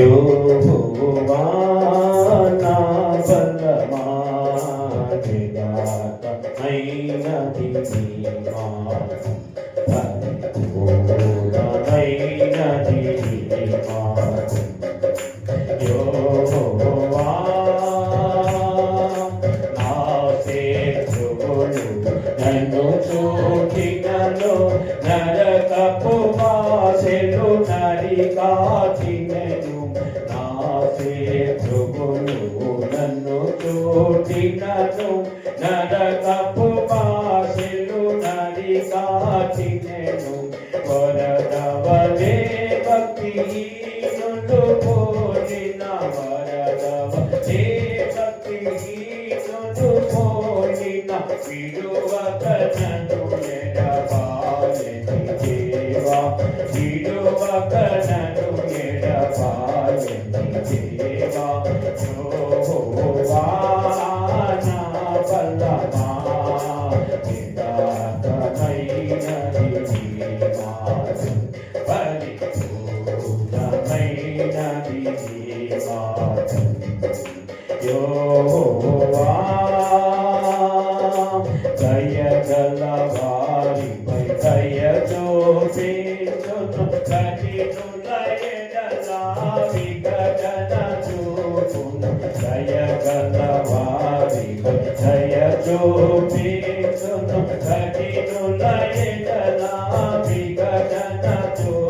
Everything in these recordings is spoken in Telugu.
యోహోవా నా బలమా నిదాతమైనది నీ మార్గం పరిపూర్ణమైనది నీ మార్గం నా శత్రువులు నన్ను చూచినను నరకపు వాసెలు నరకపు వాసెలు నరికాచినను వరదవలే భక్తి నుండు పోలిన వరదవలే భక్తి నుండు పోలిన విడువకనను ఎడబాలని దేవా విడువకనను దయగల వారిపై దయ చూపించును కఠినుల ఎడల విఘటన చూపును దయగల వారిపై దయ చూపించును కఠినుల ఎడల విఘటన చూపును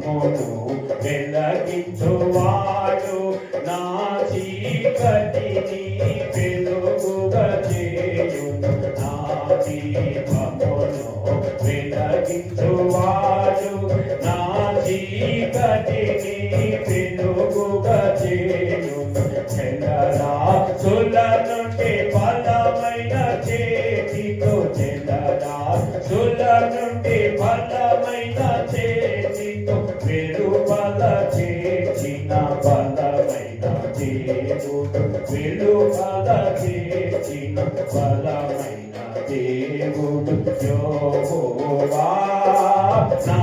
గిరిగిన సార్వధికారి యోవా నా బలమా యథార్థమైనది నీ నా వెలగించువాడు నా చీకటిని వెలుగుగా చేయును. నా దీపమును వెలగించువాడు నా చీకటిని వెలుగుగా చేయును. చెల్లరా సుల చేసిన బలమైన దేవుడు విలువల చేసిన బలమైన దేవుడు యోహోవా నా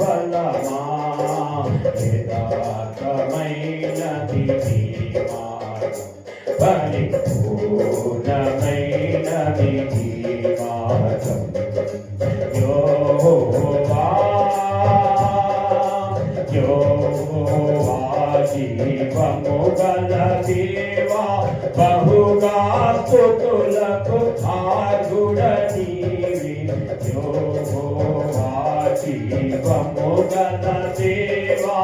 బలమా యథార్థమైనది నీ మార్గం జీవము గల దేవా బహుగా స్తుతులకు ఆర్గుడ జీవము గల దేవా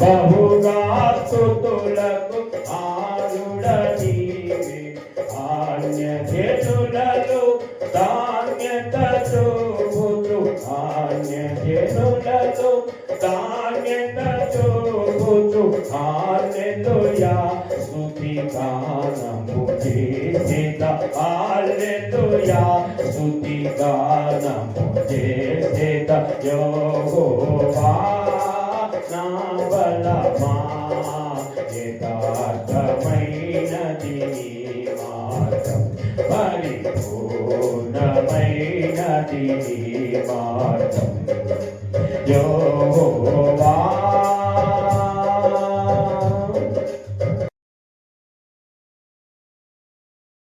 బహుగా స్తుతులకు చూపుతు హల్లెలూయా స్తుతి గానము చేసేద హల్లెలూయా స్తుతి గానము చేసేద? యెహోవా నా బలమా? యథార్థమైనది నీ మార్గం. పరిపూర్ణమైనది నీ మార్గం. యో